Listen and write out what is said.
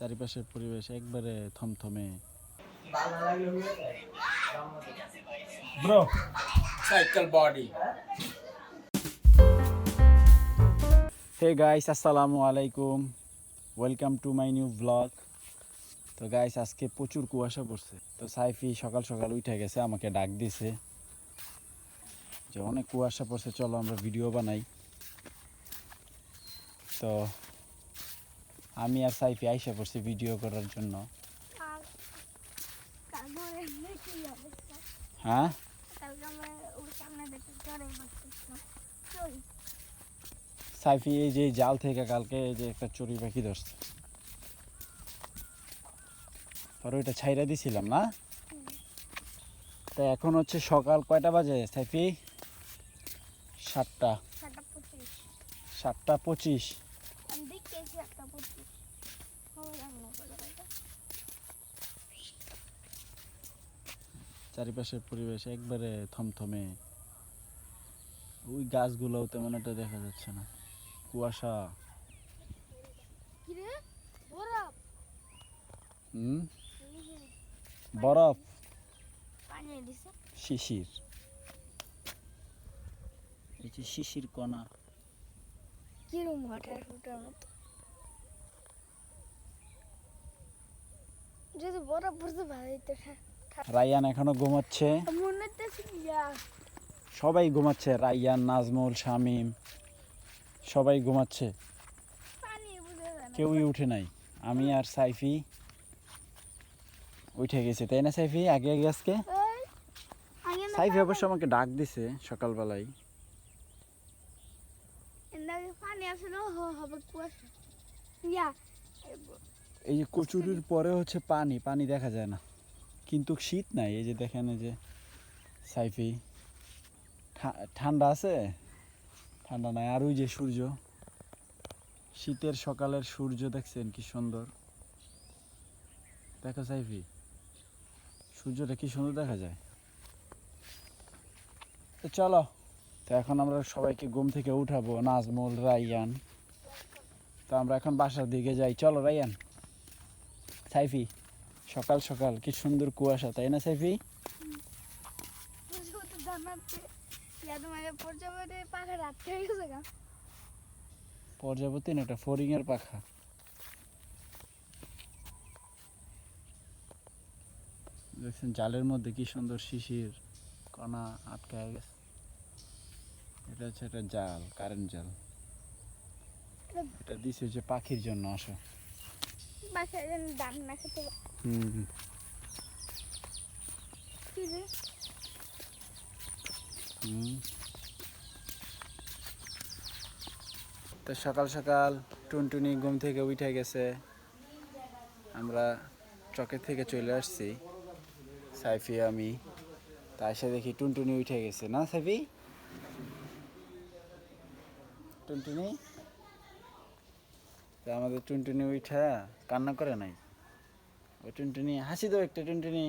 চারিপাশের পরিবেশ একবারে থমথমে। হে গাইস আসসালামু আলাইকুম। Welcome to my new blog তো গাইস আজকে প্রচুর কুয়াশা পড়ছে। তো সাইফি সকাল সকাল উঠে গেছে আমাকে ডাক দিছে যে অনেক কুয়াশা পড়ছে চলো আমরা ভিডিও বানাই। তো আমি আর সাইফি আইসা পড়ছি ভিডিও করার জন্য। হ্যাঁ? সাইফি এই যে জাল থেকে কালকে এই যে একটা চড়ুই পাখি ধরছে। পরে ওইটা ছাইরা দিছিলাম না? তা এখন হচ্ছে সকাল কয়টা বাজে সাইফি? সাতটা। সাতটা পঁচিশ সাতটা পঁচিশ আমি দেখতেছি একটা পঁচিশ হবে রান্না করে এটা চারিপাশের পরিবেশ একবারে থমথমে। ওই গাছগুলোও তেমন একটা দেখা যাচ্ছে না। কুয়াশা। বরফ। হুম? বরফ। শিশির। এই যে শিশির কণা। কিরম ওয়াটার ফুটার যদি বরফ পড়তে ভালোই তো রায়ান এখনও ঘুমাচ্ছে। সবাই ঘুমাচ্ছে রায়ান নাজমুল শামিম। সবাই ঘুমাচ্ছে। কেউই উঠে নাই। আমি আর সাইফি উঠে গেছি তাই না সাইফি? আগে আগে আজকে? সাইফি অবশ্য আমাকে ডাক দিছে সকালবেলায়। পানি আসলে হবে কুয়াশা। ইয়া এই যে কচুরির পরে হচ্ছে পানি পানি দেখা যায় না। কিন্তু শীত নাই, এই যে দেখেন এই যে সাইফি ঠান্ডা আছে? ঠান্ডা নাই, আর ওই যে সূর্য। শীতের সকালের সূর্য দেখছেন কি সুন্দর? দেখো সাইফি, সূর্যটা কি সুন্দর দেখা যায়? তো চলো, তো এখন আমরা সবাইকে ঘুম থেকে উঠাবো, নাজমুল, রাইয়ান। তো আমরা এখন বাসার দিকে যাই। চলো, রাইয়ান। সাইফি সকাল সকাল কি সুন্দর কুয়াশা তাই না সাইফি? প্রজাপতি না এটা ফরিং এর পাখা? দেখছেন জালের মধ্যে কি সুন্দর শিশির কণা আটকায় গেছে। এটা হচ্ছে একটা জাল কারেন্ট জাল। এটা দিছে যে পাখির জন্য আসো। বাসায় যেন দাম না খেতে হুম কি রে? তো সকাল সকাল টুনটুনি ঘুম থেকে উঠে গেছে। আমরা চকের থেকে চলে আসছি সাইফি আমি। তা এসে দেখি টুনটুনি উঠে গেছে না সাইফি? টুনটুনি? তা আমাদের টুনটুনি উঠা কান্না করে নাই। ওই টুনটুনি হাসি দাও একটা টুনটুনি।